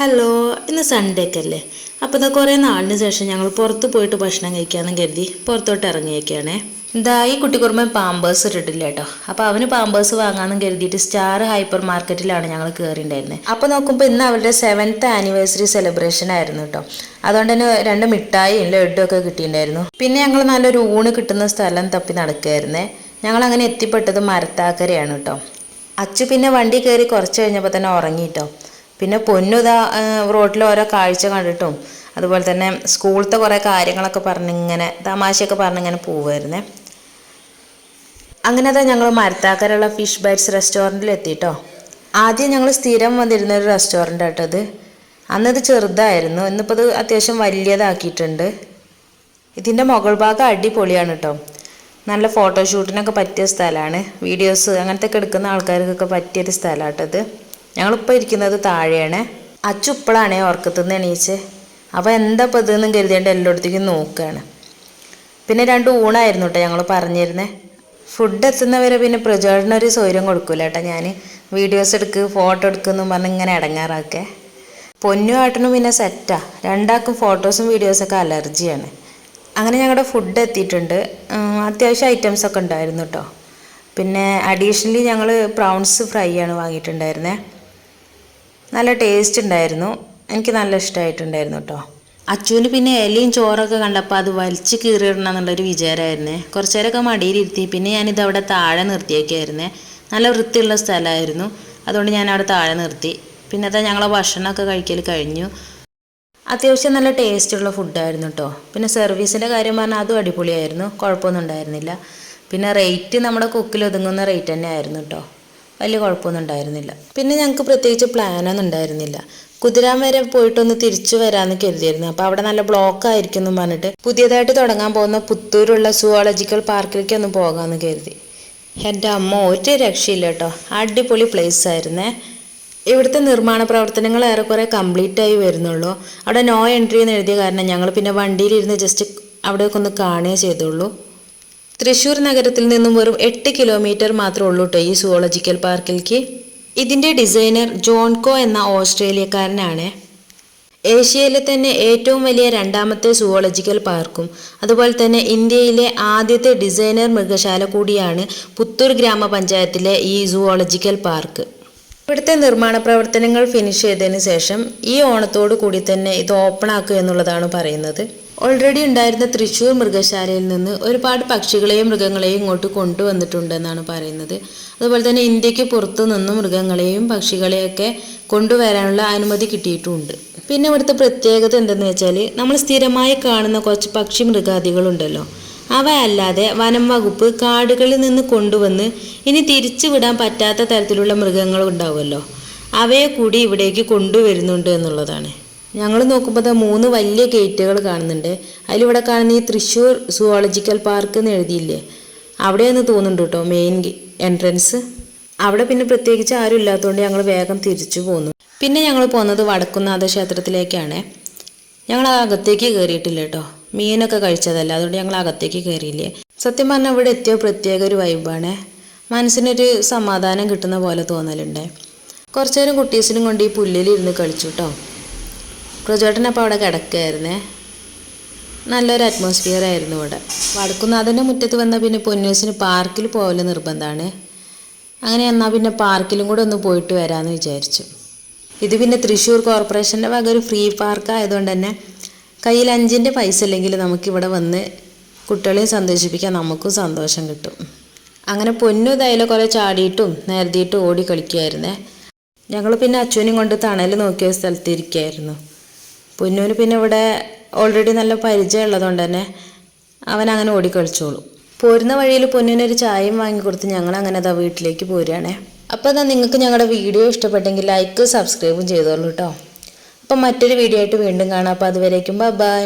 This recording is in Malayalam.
ഹലോ ഇന്ന് സൺഡേ ഒക്കെ അല്ലേ? അപ്പോൾ ഇതാ കുറേ നാളിന് ശേഷം ഞങ്ങൾ പുറത്ത് പോയിട്ട് ഭക്ഷണം കഴിക്കാമെന്ന് കരുതി പുറത്തോട്ട് ഇറങ്ങിയൊക്കെയാണേ ഇതാ ഈ കുട്ടിക്കുറുമ്പൻ പാമ്പേഴ്സ് ഇട്ടിട്ടില്ല കേട്ടോ. അപ്പോൾ അവന് പാമ്പേഴ്സ് വാങ്ങാമെന്ന് കരുതിയിട്ട് സ്റ്റാർ ഹൈപ്പർ മാർക്കറ്റിലാണ് ഞങ്ങൾ കയറിയിട്ടുണ്ടായിരുന്നത് അപ്പോൾ നോക്കുമ്പോൾ ഇന്ന് അവരുടെ സെവൻത്ത് ആനിവേഴ്സറി സെലിബ്രേഷൻ ആയിരുന്നു കേട്ടോ. അതുകൊണ്ട് തന്നെ രണ്ട് മിഠായിയും ലഡ്ഡും ഒക്കെ കിട്ടിയിട്ടുണ്ടായിരുന്നു. പിന്നെ ഞങ്ങൾ നല്ലൊരു ഊണ് കിട്ടുന്ന സ്ഥലം തപ്പി നടക്കുകയായിരുന്നേ. ഞങ്ങൾ അങ്ങനെ എത്തിപ്പെട്ടത് മരത്താക്കരയാണ് കേട്ടോ. അച്ചു പിന്നെ വണ്ടി കയറി കുറച്ച് കഴിഞ്ഞപ്പോൾ തന്നെ ഉറങ്ങിട്ടോ പിന്നെ പൊന്നുതാ റോട്ടിൽ ഓരോ കാഴ്ച കണ്ടിട്ടും. അതുപോലെ തന്നെ സ്കൂളത്തെ കുറേ കാര്യങ്ങളൊക്കെ പറഞ്ഞിങ്ങനെ തമാശയൊക്കെ പറഞ്ഞിങ്ങനെ പോവുമായിരുന്നേ അങ്ങനെ അതാ ഞങ്ങൾ മരത്താക്കരയുള്ള ഫിഷ് ബൈറ്റ്സ് റെസ്റ്റോറന്റിൽ എത്തിയിട്ടോ ആദ്യം ഞങ്ങൾ സ്ഥിരം വന്നിരുന്ന ഒരു റെസ്റ്റോറന്റ് ആട്ടോ ഇത്. അന്നത് ചെറുതായിരുന്നു. ഇന്നിപ്പോൾ അത് അത്യാവശ്യം വലിയതാക്കിയിട്ടുണ്ട്. ഇതിന്റെ മുകൾ ഭാഗം അടിപൊളിയാണ് കേട്ടോ നല്ല ഫോട്ടോഷൂട്ടിനൊക്കെ പറ്റിയ സ്ഥലമാണ് വീഡിയോസ് അങ്ങനത്തെ ഒക്കെ എടുക്കുന്ന ആൾക്കാർക്കൊക്കെ പറ്റിയൊരു ഇത്. ഞങ്ങളിപ്പോൾ ഇരിക്കുന്നത് താഴെയാണ്. അച്ചു ഇപ്പോഴാണ് ഉറക്കത്തുനിന്ന് എണീച്ച്. അപ്പോൾ എന്താ ഇപ്പോൾ ഇതെന്നും കരുതിയേണ്ട എല്ലായിടത്തേക്കും നോക്കുകയാണ് പിന്നെ രണ്ട് ഊണായിരുന്നു കേട്ടോ ഞങ്ങൾ പറഞ്ഞിരുന്നത് ഫുഡ് എത്തുന്നവരെ പിന്നെ പ്രചോദനൊരു സൗകര്യം കൊടുക്കില്ല കേട്ടോ ഞാൻ വീഡിയോസ് എടുക്ക് ഫോട്ടോ എടുക്കുമെന്നും പറഞ്ഞ് ഇങ്ങനെ ഇടങ്ങാറാക്കെ. പൊന്നു ആട്ടനും പിന്നെ സെറ്റാണ് രണ്ടാൾക്കും ഫോട്ടോസും വീഡിയോസൊക്കെ അലർജിയാണ്. അങ്ങനെ ഞങ്ങളുടെ ഫുഡ് എത്തിയിട്ടുണ്ട്. അത്യാവശ്യം ഐറ്റംസ് ഒക്കെ ഉണ്ടായിരുന്നു കേട്ടോ പിന്നെ അഡീഷണലി ഞങ്ങൾ പ്രൗൺസ് ഫ്രൈ ആണ് വാങ്ങിയിട്ടുണ്ടായിരുന്നേ. നല്ല ടേസ്റ്റ് ഉണ്ടായിരുന്നു. എനിക്ക് നല്ല ഇഷ്ടമായിട്ടുണ്ടായിരുന്നു കേട്ടോ അച്ചുവിന് പിന്നെ ഇലയും ചോറൊക്കെ കണ്ടപ്പോൾ അത് വലിച്ച് കീറിയിടണം എന്നുള്ളൊരു വിചാരമായിരുന്നേ. കുറച്ച് നേരമൊക്കെ മടിയിലിരുത്തി പിന്നെ ഞാനിത് അവിടെ താഴെ നിർത്തിയൊക്കെയായിരുന്നേ നല്ല വൃത്തിയുള്ള സ്ഥലമായിരുന്നു. അതുകൊണ്ട് ഞാൻ അവിടെ താഴെ നിർത്തി. പിന്നെ അതാ ഞങ്ങളെ ഭക്ഷണമൊക്കെ കഴിക്കൽ കഴിഞ്ഞു. അത്യാവശ്യം നല്ല ടേസ്റ്റുള്ള ഫുഡായിരുന്നു കേട്ടോ പിന്നെ സർവീസിന്റെ കാര്യം പറഞ്ഞാൽ അതും അടിപൊളിയായിരുന്നു. കുഴപ്പമൊന്നും ഉണ്ടായിരുന്നില്ല. പിന്നെ റേറ്റ് നമ്മുടെ കുക്കിൽ ഒതുങ്ങുന്ന റേറ്റ് തന്നെ ആയിരുന്നു കേട്ടോ വലിയ കുഴപ്പമൊന്നും ഉണ്ടായിരുന്നില്ല. പിന്നെ ഞങ്ങൾക്ക് പ്രത്യേകിച്ച് പ്ലാനൊന്നും ഉണ്ടായിരുന്നില്ല. കുതിരാൻ വരെ പോയിട്ടൊന്ന് തിരിച്ചു വരാമെന്ന് കരുതിയിരുന്നു അപ്പോൾ അവിടെ നല്ല ബ്ലോക്ക് ആയിരിക്കും എന്ന് പറഞ്ഞിട്ട് പുതിയതായിട്ട് തുടങ്ങാൻ പോകുന്ന പുത്തൂരുള്ള സുവോളജിക്കൽ പാർക്കിലേക്ക് ഒന്ന് പോകാമെന്ന് കരുതി. എന്റെ അമ്മ ഒരു രക്ഷയില്ല കേട്ടോ. അടിപൊളി പ്ലേസ് ആയിരുന്നേ. ഇവിടുത്തെ നിർമ്മാണ പ്രവർത്തനങ്ങൾ ഏറെക്കുറെ കംപ്ലീറ്റ് ആയി വരുന്നുള്ളൂ. അവിടെ നോ എൻട്രി എന്ന് എഴുതിയ കാരണം ഞങ്ങൾ പിന്നെ വണ്ടിയിലിരുന്ന് ജസ്റ്റ് അവിടെയൊക്കെ ഒന്ന് കാണുകയേ ചെയ്തുള്ളൂ. തൃശ്ശൂർ നഗരത്തിൽ നിന്നും വെറും എട്ട് കിലോമീറ്റർ മാത്രമേ ഉള്ളൂ കേട്ടോ ഈ സുവോളജിക്കൽ പാർക്കിലേക്ക് ഇതിന്റെ ഡിസൈനർ ജോൺകോ എന്ന ഓസ്ട്രേലിയക്കാരനാണ്. ഏഷ്യയിലെ തന്നെ ഏറ്റവും വലിയ രണ്ടാമത്തെ സുവോളജിക്കൽ പാർക്കും അതുപോലെ തന്നെ ഇന്ത്യയിലെ ആദ്യത്തെ ഡിസൈനർ മൃഗശാല കൂടിയാണ് പുത്തൂർ ഗ്രാമപഞ്ചായത്തിലെ ഈ സുവോളജിക്കൽ പാർക്ക് ഇവിടുത്തെ നിർമ്മാണ പ്രവർത്തനങ്ങൾ ഫിനിഷ് ചെയ്തതിന് ശേഷം ഈ ഓണത്തോടു കൂടി തന്നെ ഇത് ഓപ്പൺ ആക്കുക എന്നുള്ളതാണ് പറയുന്നത്. ഓൾറെഡി ഉണ്ടായിരുന്ന തൃശ്ശൂർ മൃഗശാലയിൽ നിന്ന് ഒരുപാട് പക്ഷികളെയും മൃഗങ്ങളെയും ഇങ്ങോട്ട് കൊണ്ടുവന്നിട്ടുണ്ടെന്നാണ് പറയുന്നത്. അതുപോലെ തന്നെ ഇന്ത്യയ്ക്ക് പുറത്തു നിന്നും മൃഗങ്ങളെയും പക്ഷികളെയൊക്കെ കൊണ്ടുവരാനുള്ള അനുമതി കിട്ടിയിട്ടുമുണ്ട് പിന്നെ ഇവിടുത്തെ പ്രത്യേകത എന്തെന്ന് വെച്ചാൽ നമ്മൾ സ്ഥിരമായി കാണുന്ന കുറച്ച് പക്ഷി മൃഗാദികളുണ്ടല്ലോ. അവ അല്ലാതെ വനം വകുപ്പ് കാടുകളിൽ നിന്ന് കൊണ്ടുവന്ന് ഇനി തിരിച്ചു വിടാൻ പറ്റാത്ത തരത്തിലുള്ള മൃഗങ്ങളുണ്ടാവുമല്ലോ അവയെ കൂടി ഇവിടേക്ക് കൊണ്ടുവരുന്നുണ്ട് എന്നുള്ളതാണ്. ഞങ്ങൾ നോക്കുമ്പോൾ മൂന്ന് വലിയ ഗേറ്റുകൾ കാണുന്നുണ്ട്. അതിലിവിടെ കാണുന്ന ഈ തൃശ്ശൂർ സുവോളജിക്കൽ പാർക്ക് എന്ന് എഴുതിയില്ലേ? അവിടെയെന്ന് തോന്നുന്നുണ്ട് കേട്ടോ മെയിൻ എൻട്രൻസ് അവിടെ പിന്നെ പ്രത്യേകിച്ച് ആരും ഇല്ലാത്തതുകൊണ്ട് ഞങ്ങൾ വേഗം തിരിച്ചു പോന്നു. പിന്നെ ഞങ്ങൾ പോകുന്നത് വടക്കുന്നാഥ ക്ഷേത്രത്തിലേക്കാണ്. ഞങ്ങൾ അകത്തേക്ക് കയറിയിട്ടില്ല കേട്ടോ മീനൊക്കെ കഴിച്ചതല്ല അതുകൊണ്ട് ഞങ്ങൾ അകത്തേക്ക് കയറിയില്ലേ സത്യം പറഞ്ഞാൽ ഇവിടെ എത്തിയ പ്രത്യേക ഒരു വൈബാണ്. മനസ്സിനൊരു സമാധാനം കിട്ടുന്ന പോലെ തോന്നലുണ്ട്. കുറച്ചു നേരം കുട്ടീസിനും കൊണ്ട് ഈ പുല്ലിലിരുന്ന് കളിച്ചു കേട്ടോ പ്രചോട്ടനപ്പോൾ അവിടെ കിടക്കുകയായിരുന്നേ നല്ലൊരു അറ്റ്മോസ്ഫിയർ ആയിരുന്നു ഇവിടെ വടക്കുന്നാഥന്റെ മുറ്റത്ത് വന്നാൽ പിന്നെ പൊന്നൂസിന് പാർക്കിൽ പോകൽ നിർബന്ധമാണ് അങ്ങനെ എന്നാൽ പിന്നെ പാർക്കിലും കൂടെ ഒന്ന് പോയിട്ട് വരാമെന്ന് വിചാരിച്ചു. ഇത് പിന്നെ തൃശ്ശൂർ കോർപ്പറേഷന്റെ വക ഒരു ഫ്രീ പാർക്ക് ആയതുകൊണ്ട് തന്നെ കയ്യിൽ അഞ്ചിന്റെ പൈസ ഇല്ലെങ്കിൽ നമുക്കിവിടെ വന്ന് കുട്ടികളെയും സന്തോഷിപ്പിക്കാൻ നമുക്കും സന്തോഷം കിട്ടും. അങ്ങനെ പൊന്നു ഇതായാലും കുറേ ചാടിയിട്ടും നേരത്തിയിട്ടും ഓടി കളിക്കുമായിരുന്നേ ഞങ്ങൾ പിന്നെ അച്ഛനും കൊണ്ട് തണൽ നോക്കിയ സ്ഥലത്ത് ഇരിക്കുകയായിരുന്നു പൊന്നൂന് പിന്നെ ഇവിടെ ഓൾറെഡി നല്ല പരിചയം ഉള്ളതുകൊണ്ട് തന്നെ അവൻ അങ്ങനെ ഓടിക്കളിച്ചോളും. പോരുന്ന വഴിയിൽ പൊന്നിനൊരു ചായയും വാങ്ങിക്കൊടുത്ത് ഞങ്ങൾ അങ്ങനെ അതാ വീട്ടിലേക്ക് പോരുകയാണേ. അപ്പോൾ അതാ നിങ്ങൾക്ക് ഞങ്ങളുടെ വീഡിയോ ഇഷ്ടപ്പെട്ടെങ്കിൽ ലൈക്ക് സബ്സ്ക്രൈബും ചെയ്തോളൂ കേട്ടോ അപ്പം മറ്റൊരു വീഡിയോ ആയിട്ട് വീണ്ടും കാണാം. അപ്പോൾ അതുവരേക്കും ബൈ